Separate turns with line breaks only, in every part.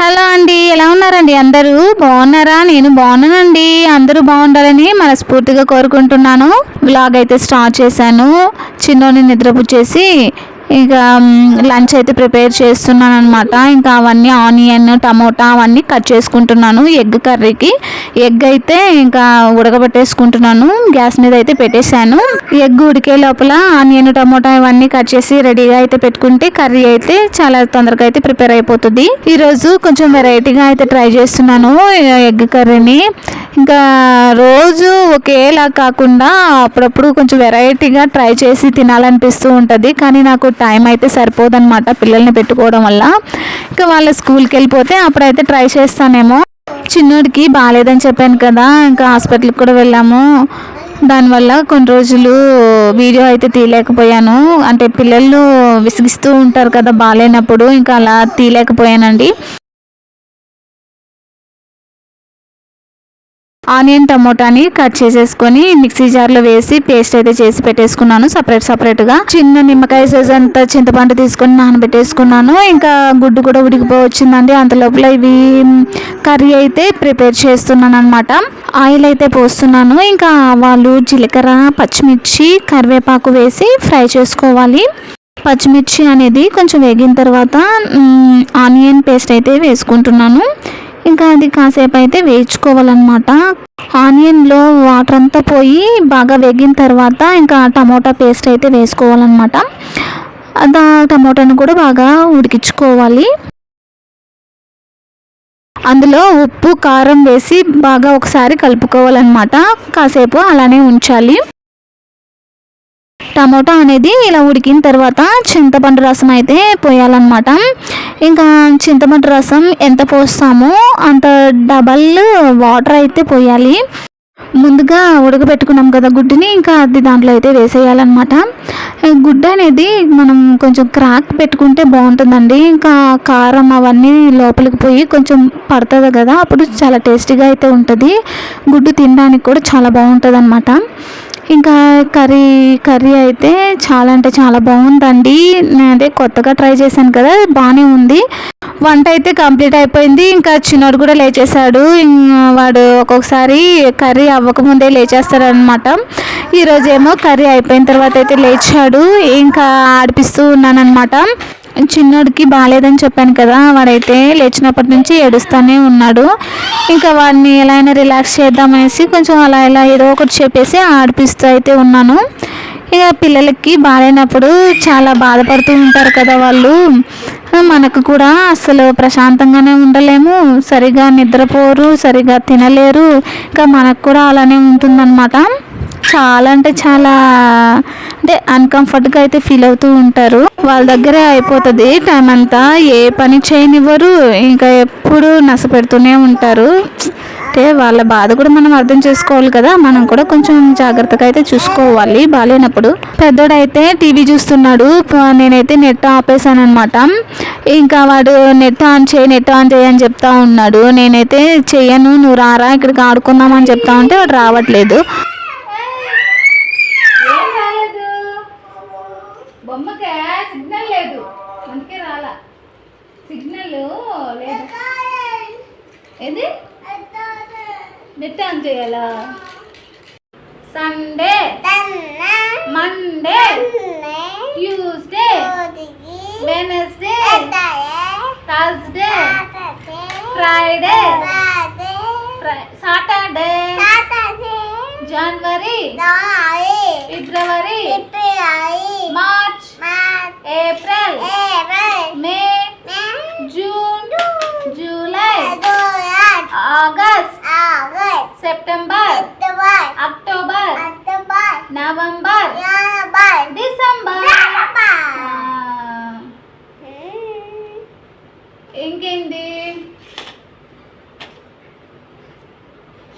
Hello అండి ఎలా ఉన్నారండి అందరూ? బాగున్నారా? నేను బాగున్నానండి. అందరూ బాగుండాలని మనస్ఫూర్తిగా కోరుకుంటున్నాను. వ్లాగ్ అయితే స్టార్ట్ చేశాను. చిన్నోని నిద్రపుచ్చేసి ఇంకా లంచ్ అయితే ప్రిపేర్ చేస్తున్నాను అనమాట ఇంకా అవన్నీ ఆనియన్ టమోటా అవన్నీ కట్ చేసుకుంటున్నాను ఎగ్ కర్రీకి. ఎగ్ అయితే ఇంకా ఉడకబెట్టేసుకుంటున్నాను. గ్యాస్ మీద అయితే పెట్టేశాను. ఎగ్ ఉడికే లోపల ఆనియన్ టమోటా ఇవన్నీ కట్ చేసి రెడీగా అయితే పెట్టుకుంటే కర్రీ అయితే చాలా తొందరగా అయితే ప్రిపేర్ అయిపోతుంది. ఈరోజు కొంచెం వెరైటీగా అయితే ట్రై చేస్తున్నాను ఎగ్ కర్రీని. ఇంకా రోజు ఒకేలా కాకుండా అప్పుడప్పుడు కొంచెం వెరైటీగా ట్రై చేసి తినాలనిపిస్తూ ఉంటుంది. కానీ నాకు టైం అయితే సరిపోదన్నమాట పిల్లల్ని పెట్టుకోవడం వల్ల. ఇంకా వాళ్ళ స్కూల్కి వెళ్ళిపోతే అప్పుడైతే ట్రై చేస్తానేమో. చిన్నోడికి బాగాలేదని చెప్పాను కదా ఇంకా హాస్పిటల్కి కూడా వెళ్ళాము. దానివల్ల కొన్ని రోజులు వీడియో అయితే తీయలేకపోయాను. అంటే పిల్లలు విసిగిస్తూ ఉంటారు కదా బాగాలేనప్పుడు ఇంకా అలా తీయలేకపోయానండి. ఆనియన్ టమోటాని కట్ చేసేసుకొని మిక్సీ జార్లో వేసి పేస్ట్ అయితే చేసి పెట్టేసుకున్నాను సపరేట్ సపరేట్గా. చిన్న నిమ్మకాయ సైజ్ అంత చింతపండు తీసుకొని నానబెట్టేసుకున్నాను. ఇంకా గుడ్డు కూడా ఉడికిపోవచ్చిందండి. అంత లోపల ఇవి కర్రీ అయితే ప్రిపేర్ చేస్తున్నాను అనమాట ఆయిల్ అయితే పోస్తున్నాను. ఇంకా ఆవాలు జీలకర్ర పచ్చిమిర్చి కరివేపాకు వేసి ఫ్రై చేసుకోవాలి. పచ్చిమిర్చి అనేది కొంచెం వేగిన తర్వాత ఆనియన్ పేస్ట్ అయితే వేసుకుంటున్నాను. ఇంకా అది కాసేపు అయితే వేయించుకోవాలన్నమాట. ఆనియన్లో వాటర్ అంతా పోయి బాగా వేగిన తర్వాత ఇంకా టమోటా పేస్ట్ అయితే వేసుకోవాలన్నమాట. దా టమోటాను కూడా బాగా ఉడికించుకోవాలి. అందులో ఉప్పు కారం వేసి బాగా ఒకసారి కలుపుకోవాలన్నమాట. కాసేపు అలానే ఉంచాలి. టమోటా అనేది ఇలా ఉడికిన తర్వాత చింతపండు రసం అయితే పోయాలన్నమాట. ఇంకా చింతపండు రసం ఎంత పోస్తామో అంత డబల్ వాటర్ అయితే పోయాలి. ముందుగా ఉడకబెట్టుకున్నాం కదా గుడ్డుని ఇంకా అది దాంట్లో అయితే వేసేయాలన్నమాట. గుడ్డ అనేది మనం కొంచెం క్రాక్ పెట్టుకుంటే బాగుంటుందండి. ఇంకా కారం అవన్నీ లోపలికి పోయి కొంచెం పడుతుంది కదా అప్పుడు చాలా టేస్టీగా అయితే ఉంటుంది. గుడ్డు తినడానికి కూడా చాలా బాగుంటుంది ఇంకా కర్రీ కర్రీ అయితే చాలా అంటే చాలా బాగుందండి. నేను అదే కొత్తగా ట్రై చేశాను కదా బాగానే ఉంది. వంట అయితే కంప్లీట్ అయిపోయింది. ఇంకా చిన్నోడు కూడా లేచేశాడు. వాడు ఒక్కొక్కసారి కర్రీ అవ్వకముందే లేచేస్తాడనమాట ఈరోజేమో కర్రీ అయిపోయిన తర్వాత అయితే లేచాడు. ఇంకా ఆడిపిస్తూ ఉన్నానమాట చిన్నోడికి బాగాలేదని చెప్పాను కదా వాడైతే లేచినప్పటి నుంచి ఏడుస్తూనే ఉన్నాడు. ఇంకా వాడిని ఎలా అయినా రిలాక్స్ చేద్దామనేసి కొంచెం అలా ఇలా ఏదో ఒకటి చెప్పేసి ఆడిపిస్తూ అయితే ఉన్నాను. ఇక పిల్లలకి బాగాలేనప్పుడు చాలా బాధపడుతూ ఉంటారు కదా వాళ్ళు. మనకు కూడా అసలు ప్రశాంతంగానే ఉండలేము. సరిగా నిద్రపోరు సరిగా తినలేరు. ఇంకా మనకు కూడా అలానే ఉంటుందన్నమాట. చాలా అంటే చాలా అంటే అన్కంఫర్ట్గా అయితే ఫీల్ అవుతూ ఉంటారు. వాళ్ళ దగ్గరే అయిపోతుంది టైం అంతా. ఏ పని చేయనివ్వరు ఇంకా ఎప్పుడు నస పెడుతూనే ఉంటారు. అంటే వాళ్ళ బాధ కూడా మనం అర్థం చేసుకోవాలి కదా. మనం కూడా కొంచెం జాగ్రత్తగా అయితే చూసుకోవాలి బాగాలేనప్పుడు పెద్దోడైతే టీవీ చూస్తున్నాడు. నేనైతే నెట్ ఆపేసాను అనమాట ఇంకా వాడు నెట్ ఆన్ చేయి నెట్ ఆన్ చేయి అని చెప్తా ఉన్నాడు. నేనైతే చెయ్యను నువ్వు రారా ఇక్కడికి ఆడుకుందామని చెప్తా ఉంటే వాడు రావట్లేదు.
బొమ్మకే సిగ్నల్ లేదు. అందుకే రాలా. సిగ్నల్ లేదు. ఏంది? నెట్ ఆన్ చేయాలా? Sunday. Monday. Tuesday. Wednesday. Thursday. Friday. Saturday. January. February. September October November December ఇంకేంది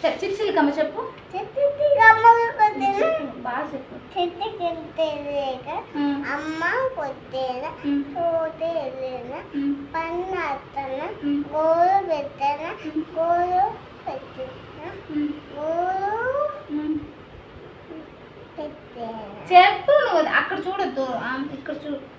చె- చిక్సిలికమ్మ చెప్పు.
అమ్మ పోతేన
ఉమ్,
పన్నత్తన
ఉమ్,
గోరు పెట్టన గోరు పెట్టిన
ఉమ్,
గోరు
ఉమ్.
పెట్టేన
చెప్పు నువ్వు అక్కడ చూడొద్దు ఆ, ఇక్కడ చూడు ఇంకా మ్, జాన్ జాన్ వేస్తావు చెప్పు
దోరు దోరు పక్కన
మ్,
ఏ నోతో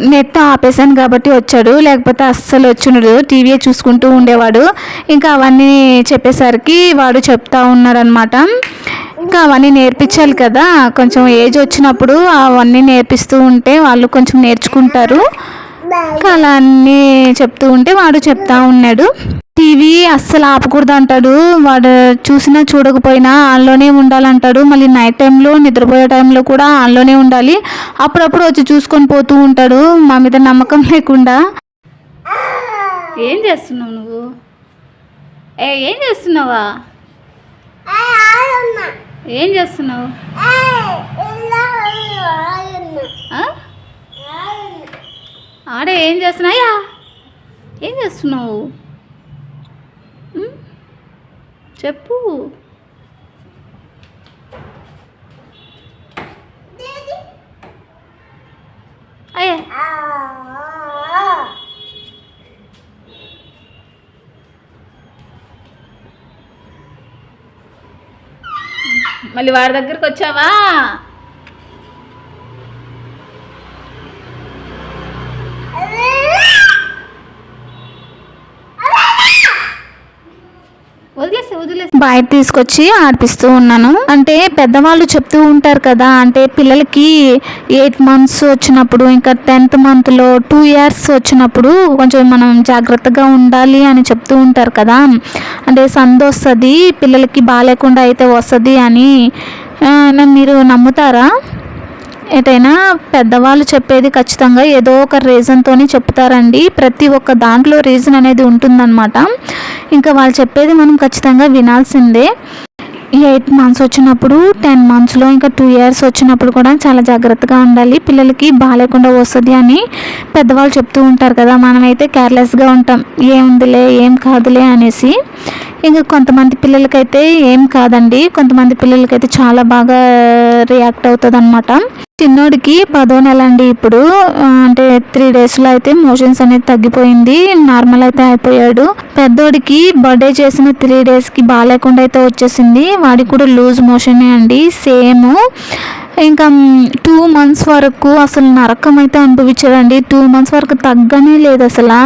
నెట్ ఆపేసాను కాబట్టి వచ్చాడు. లేకపోతే అస్సలు వచ్చిండు టీవీ చూసుకుంటూ ఉండేవాడు. ఇంకా అవన్నీ చెప్పేసరికి వాడు చెప్తా ఉన్నారనమాట ఇంకా అవన్నీ నేర్పించాలి కదా. కొంచెం ఏజ్ వచ్చినప్పుడు అవన్నీ నేర్పిస్తూ ఉంటే వాళ్ళు కొంచెం నేర్చుకుంటారు. ఇంకా అలా అన్నీ చెప్తూ ఉంటే వాడు చెప్తా ఉన్నాడు. టీవీ అస్సలు ఆపకూడదు అంటాడు. వాడు చూసినా చూడకపోయినా ఆన్లోనే ఉండాలంటాడు. మళ్ళీ నైట్ టైంలో నిద్రపోయే టైంలో కూడా ఆన్లోనే ఉండాలి. అప్పుడప్పుడు వచ్చి చూసుకొని పోతూ ఉంటాడు. మా మీద నమ్మకం లేకుండా.
ఏం చేస్తున్నావు నువ్వు? ఏ ఏం చేస్తున్నావా? ఏం చేస్తున్నావు? ఆడే ఏం చేస్తున్నాయా ఏం చేస్తున్నావు? చెప్పు. అయ్యా. మళ్ళీ వాడి దగ్గరికి వచ్చావా? వదిలేసి వదిలేసి.
బయట తీసుకొచ్చి ఆడిపిస్తూ ఉన్నాను. అంటే పెద్దవాళ్ళు చెప్తూ ఉంటారు కదా అంటే పిల్లలకి ఎయిట్ మంత్స్ వచ్చినప్పుడు ఇంకా టెన్త్ మంత్లో టూ ఇయర్స్ వచ్చినప్పుడు కొంచెం మనం జాగ్రత్తగా ఉండాలి అని చెప్తూ ఉంటారు కదా. అంటే సందు వస్తుంది పిల్లలకి బాగాలేకుండా అయితే వస్తుంది అని. మీరు నమ్ముతారా? ఏదైనా పెద్దవాళ్ళు చెప్పేది ఖచ్చితంగా ఏదో ఒక రీజన్తోనే చెప్తారండి. ప్రతి ఒక్క దాంట్లో రీజన్ అనేది ఉంటుందన్నమాట. ఇంకా వాళ్ళు చెప్పేది మనం ఖచ్చితంగా వినాల్సిందే. ఎయిట్ మంత్స్ వచ్చినప్పుడు టెన్ మంత్స్లో ఇంకా టూ ఇయర్స్ వచ్చినప్పుడు కూడా చాలా జాగ్రత్తగా ఉండాలి. పిల్లలకి బాగాలేకుండా వస్తుంది అని పెద్దవాళ్ళు చెప్తూ ఉంటారు కదా మనమైతే కేర్లెస్గా ఉంటాం. ఏముందిలే ఏం కాదులే అనేసి. ఇంకా కొంతమంది పిల్లలకైతే ఏం కాదండి. కొంతమంది పిల్లలకైతే చాలా బాగా రియాక్ట్ అవుతుంది అనమాట చిన్నోడికి పదో నెల అండి ఇప్పుడు అంటే త్రీ డేస్లో అయితే మోషన్స్ అనేది తగ్గిపోయింది. నార్మల్ అయితే అయిపోయాడు. పెద్దోడికి బర్త్డే చేసిన త్రీ డేస్కి బాగాలేకుండా అయితే వచ్చేసింది. వాడికి కూడా లూజ్ మోషనే అండి. సేమ్ ఇంకా టూ మంత్స్ వరకు అసలు నరకం అయితే అనుభవించాడండి టూ మంత్స్ వరకు తగ్గనే లేదు అసలు.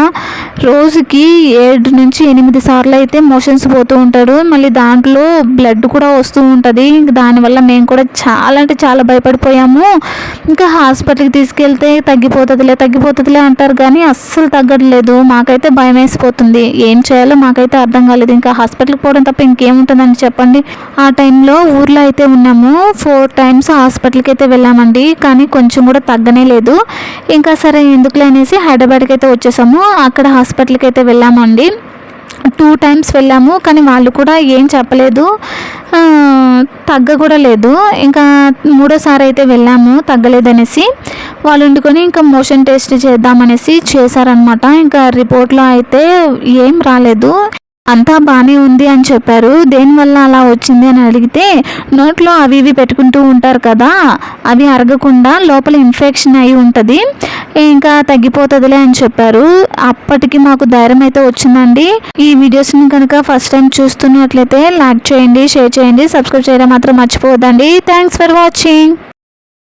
రోజుకి ఏడు నుంచి ఎనిమిది సార్లు అయితే మోషన్స్ పోతూ ఉంటాడు మళ్ళీ దాంట్లో బ్లడ్ కూడా వస్తూ ఉంటుంది. ఇంకా దానివల్ల మేము కూడా చాలా అంటే చాలా భయపడిపోయాము. ఇంకా హాస్పిటల్కి తీసుకెళ్తే తగ్గిపోతుందిలే తగ్గిపోతుందిలే అంటారు కానీ అస్సలు తగ్గట్లేదు. మాకైతే భయం వేసిపోతుంది ఏం చేయాలో మాకైతే అర్థం కాలేదు. ఇంకా హాస్పిటల్కి పోవడం తప్ప ఇంకేముంటుందని చెప్పండి. ఆ టైంలో ఊర్లో అయితే ఉన్నాము. ఫోర్ టైమ్స్ హాస్పిటల్కి అయితే వెళ్ళామండి కానీ కొంచెం కూడా తగ్గనే లేదు. ఇంకా సరే ఎందుకులే అనేసి హైదరాబాద్కి అయితే వచ్చేసాము. అక్కడ హాస్పిటల్కి అయితే వెళ్ళామండి. టూ టైమ్స్ వెళ్ళాము కానీ వాళ్ళు కూడా ఏం చెప్పలేదు. తగ్గ కూడా లేదు. ఇంకా మూడోసారి అయితే వెళ్ళాము తగ్గలేదనేసి వాళ్ళు వండుకొని ఇంకా మోషన్ టెస్ట్ చేద్దామనేసి చేశారనమాట ఇంకా రిపోర్ట్లో అయితే ఏం రాలేదు. అంతా బాగానే ఉంది అని చెప్పారు. దేనివల్ల అలా వచ్చింది అని అడిగితే నోట్లో అవి ఇవి పెట్టుకుంటూ ఉంటారు కదా అవి అరగకుండా లోపల ఇన్ఫెక్షన్ అయి ఉంటుంది. ఇంకా తగ్గిపోతుందిలే అని చెప్పారు. అప్పటికి మాకు ధైర్యం అయితే వచ్చిందండి. ఈ వీడియోస్ని కనుక ఫస్ట్ టైం చూస్తున్నట్లయితే లైక్ చేయండి షేర్ చేయండి సబ్స్క్రైబ్ చేయడం మాత్రం మర్చిపోవద్దండి. Thanks for watching